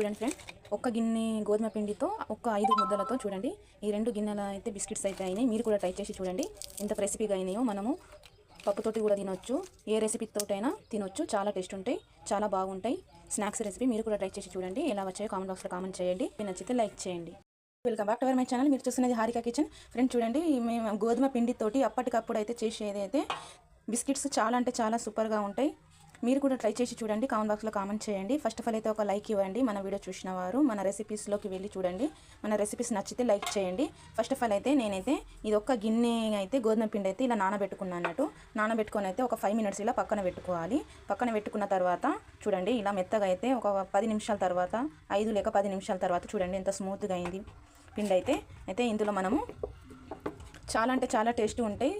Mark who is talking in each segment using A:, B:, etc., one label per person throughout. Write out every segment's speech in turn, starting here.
A: చూడండి ఫ్రెండ్ ఒక్క గిన్నె గోధుమ పిండితో ఒక్క ఐదు ముద్దలతో చూడండి. ఈ రెండు గిన్నెల అయితే బిస్కెట్స్ అయితే అయినాయి. మీరు కూడా ట్రై చేసి చూడండి. ఎంత రెసిపీగా అయినాయో మనము పప్పుతోటి కూడా తినొచ్చు. ఏ రెసిపీతోటైనా తినొచ్చు. చాలా టేస్ట్ ఉంటాయి. చాలా బాగుంటాయి. స్నాక్స్ రెసిపీ మీరు కూడా ట్రై చేసి చూడండి. ఎలా వచ్చాయో కామెంట్ బాక్స్లో కామెంట్ చేయండి. నచ్చితే లైక్ చేయండి. Welcome back to our my channel మీరు చూస్తున్నది హారిక కిచెన్ ఫ్రెండ్ చూడండి మేము గోధుమ పిండితోటి అప్పటికప్పుడు అయితే చేసేది అయితే బిస్కెట్స్ చాలా అంటే చాలా సూపర్గా ఉంటాయి. మీరు కూడా ట్రై చేసి చూడండి కామెంట్ బాక్స్లో కామెంట్ చేయండి. ఫస్ట్ ఆఫ్ ఆల్ అయితే ఒక లైక్ ఇవ్వండి మన వీడియో చూసిన వారు. మన రెసిపీస్లోకి వెళ్ళి చూడండి. మన రెసిపీస్ నచ్చితే లైక్ చేయండి. ఫస్ట్ ఆఫ్ ఆల్ అయితే నేనైతే ఇది ఒక్క గిన్నె అయితే గోధుమ పిండి అయితే ఇలా నానబెట్టుకున్నాను అన్నట్టు. నానబెట్టుకొని అయితే ఒక ఫైవ్ మినిట్స్ ఇలా పక్కన పెట్టుకోవాలి. పక్కన పెట్టుకున్న తర్వాత చూడండి ఇలా మెత్తగా అయితే ఒక పది నిమిషాల తర్వాత ఐదు లేక పది నిమిషాల తర్వాత చూడండి ఎంత స్మూత్గా అయింది పిండి అయితే. అయితే ఇందులో మనము చాలా అంటే చాలా టేస్ట్ ఉంటాయి.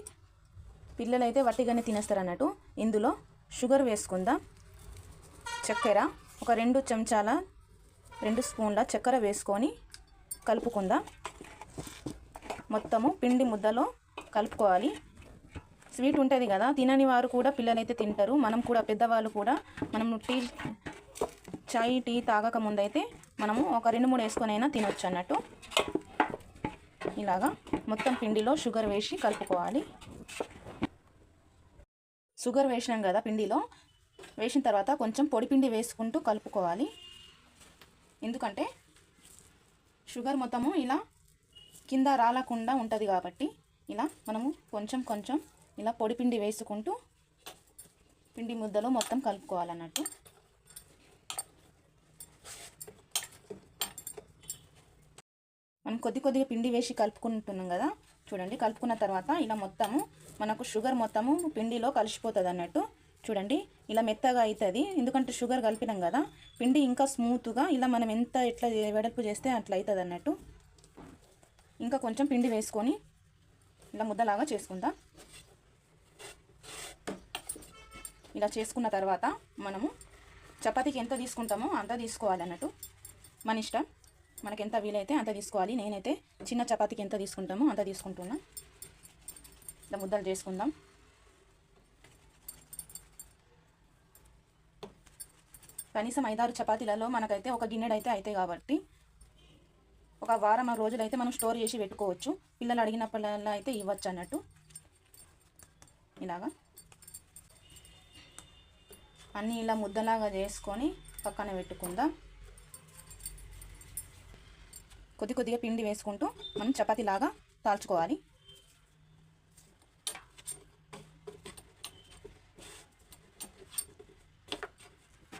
A: పిల్లలు అయితే వట్టిగానే తినేస్తారు అన్నట్టు. ఇందులో షుగర్ వేసుకుందాం. చక్కెర ఒక రెండు చెంచాల రెండు స్పూన్ల చక్కెర వేసుకొని కలుపుకుందాం. మొత్తము పిండి ముద్దలో కలుపుకోవాలి. స్వీట్ ఉంటుంది కదా తినని వారు కూడా పిల్లలైతే తింటారు. మనం కూడా పెద్దవాళ్ళు కూడా మనం టీ చాయ్ టీ తాగక ముందైతే మనము ఒక రెండు మూడు వేసుకొనైనా తినొచ్చు అన్నట్టు. ఇలాగా మొత్తం పిండిలో షుగర్ వేసి కలుపుకోవాలి. షుగర్ వేసినాం కదా పిండిలో. వేసిన తర్వాత కొంచెం పొడిపిండి వేసుకుంటూ కలుపుకోవాలి. ఎందుకంటే షుగర్ మొత్తము ఇలా కింద రాలకుండా ఉంటుంది కాబట్టి ఇలా మనము కొంచెం కొంచెం ఇలా పొడిపిండి వేసుకుంటూ పిండి ముద్దలో మొత్తం కలుపుకోవాలన్నట్టు. మనం కొద్ది కొద్దిగా పిండి వేసి కలుపుకుంటున్నాం కదా. చూడండి కలుపుకున్న తర్వాత ఇలా మొత్తము మనకు షుగర్ మొత్తము పిండిలో కలిసిపోతుంది అన్నట్టు. చూడండి ఇలా మెత్తగా అవుతుంది ఎందుకంటే షుగర్ కలిపినాం కదా పిండి ఇంకా స్మూత్గా ఇలా మనం ఎంత ఎట్లా వెడల్పు చేస్తే అట్లా అవుతుంది అన్నట్టు. ఇంకా కొంచెం పిండి వేసుకొని ఇలా ముద్దలాగా చేసుకుందాం ఇలా చేసుకున్న తర్వాత మనము చపాతీకి ఎంత తీసుకుంటామో అంత తీసుకోవాలి అన్నట్టు. మన ఇష్టం. మనకి ఎంత వీలైతే అంత తీసుకోవాలి. నేనైతే చిన్న చపాతీకి ఎంత తీసుకుంటామో అంత తీసుకుంటున్నా. ఇలా ముద్దలు చేసుకుందాం. కనీసం ఐదారు చపాతీలలో మనకైతే ఒక గిన్నెడు అయితే అవుతాయి కాబట్టి ఒక వారం రోజులు అయితే మనం స్టోర్ చేసి పెట్టుకోవచ్చు. పిల్లలు అడిగినప్పుడల్లా అయితే ఇవ్వచ్చు అన్నట్టు. ఇలాగా. అన్నీ ఇలా ముద్దలాగా చేసుకొని పక్కన పెట్టుకుందాం. కొద్ది కొద్దిగా పిండి వేసుకుంటూ మనం చపాతీలాగా తాల్చుకోవాలి.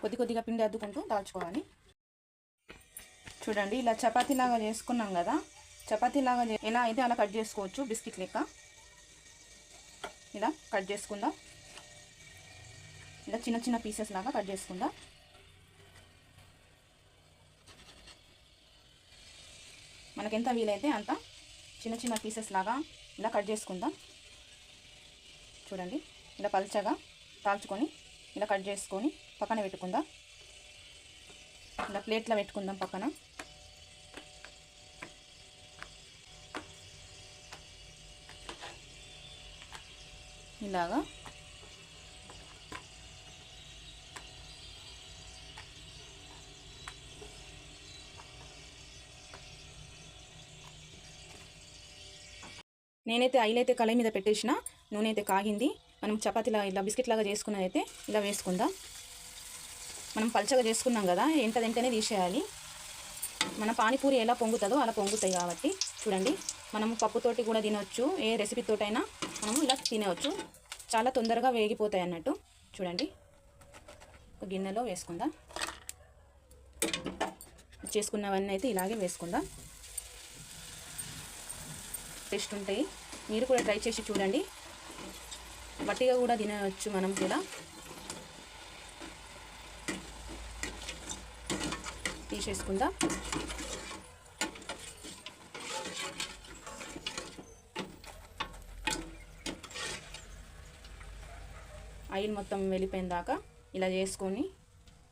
A: కొద్ది కొద్దిగా పిండి అద్దుకుంటూ దాల్చుకోవాలి చూడండి ఇలా చపాతీలాగా చేసుకున్నాం కదా. చపాతీలాగా ఎలా అయితే అలా కట్ చేసుకోవచ్చు బిస్కెట్ లెక్క. ఇలా కట్ చేసుకుందాం. ఇలా చిన్న చిన్న పీసెస్ లాగా కట్ చేసుకుందాం. మనకి ఎంత వీలైతే అంత చిన్న చిన్న పీసెస్ లాగా ఇలా కట్ చేసుకుందాం. చూడండి ఇలా పల్చగా తాల్చుకొని ఇలా కట్ చేసుకొని పక్కన పెట్టుకుందాం. ఇలా ప్లేట్లో పెట్టుకుందాం పక్కన. ఇలాగా నేనైతే ఆయిల్ అయితే కళాయి మీద పెట్టేసిన నూనె అయితే కాగింది. మనం చపాతీలా ఇలా బిస్కెట్ లాగా చేసుకున్నది అయితే ఇలా వేసుకుందాం. మనం పల్చగా చేసుకున్నాం కదా ఎంత వెంటనే తీసేయాలి. మన పానీపూరి ఎలా పొంగుతుందో అలా పొంగుతాయి కాబట్టి చూడండి. మనం పప్పుతోటి కూడా తినవచ్చు ఏ రెసిపీతోటైనా మనం ఇలా తినవచ్చు. చాలా తొందరగా వేగిపోతాయి అన్నట్టు చూడండి. ఒక గిన్నెలో వేసుకుందాం. చేసుకున్నవన్నీ అయితే ఇలాగే వేసుకుందాం. టేస్ట్ ఉంటాయి. మీరు కూడా ట్రై చేసి చూడండి. వట్టిగా కూడా తినవచ్చు మనం కూడా. తీసేసుకుందాం. ఆయిల్ మొత్తం వెళ్ళిపోయిన దాకా ఇలా చేసుకొని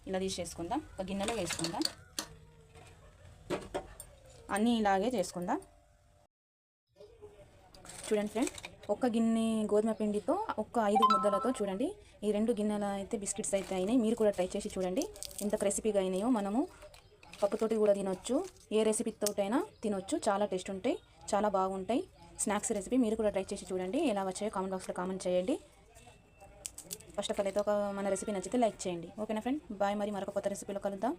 A: ఇలా తీసేసుకుందాం. ఒక గిన్నెలో వేసుకుందాం. అన్నీ ఇలాగే చేసుకుందాం. చూడండి ఫ్రెండ్ ఒక్క గిన్నె గోధుమ పిండితో ఒక్క ఐదు ముద్దలతో చూడండి. ఈ రెండు గిన్నెల అయితే బిస్కెట్స్ అయితే అయినాయి. మీరు కూడా ట్రై చేసి చూడండి. ఎంత క్రెసిపీగా అయినాయో మనము. పప్పుతోటి కూడా తినొచ్చు. ఏ రెసిపీతోటైనా తినొచ్చు. చాలా టేస్ట్ ఉంటాయి. చాలా బాగుంటాయి. స్నాక్స్ రెసిపీ మీరు కూడా ట్రై చేసి చూడండి. ఎలా వచ్చాయో కామెంట్ బాక్స్లో కామెంట్ చేయండి. ఫస్ట్ ఆఫ్ ఆల్ అయితే ఒక మన రెసిపీ నచ్చితే లైక్ చేయండి. ఓకేనా ఫ్రెండ్ బాయ్ మరి మరొక కొత్త రెసిపీలో కలుద్దాం.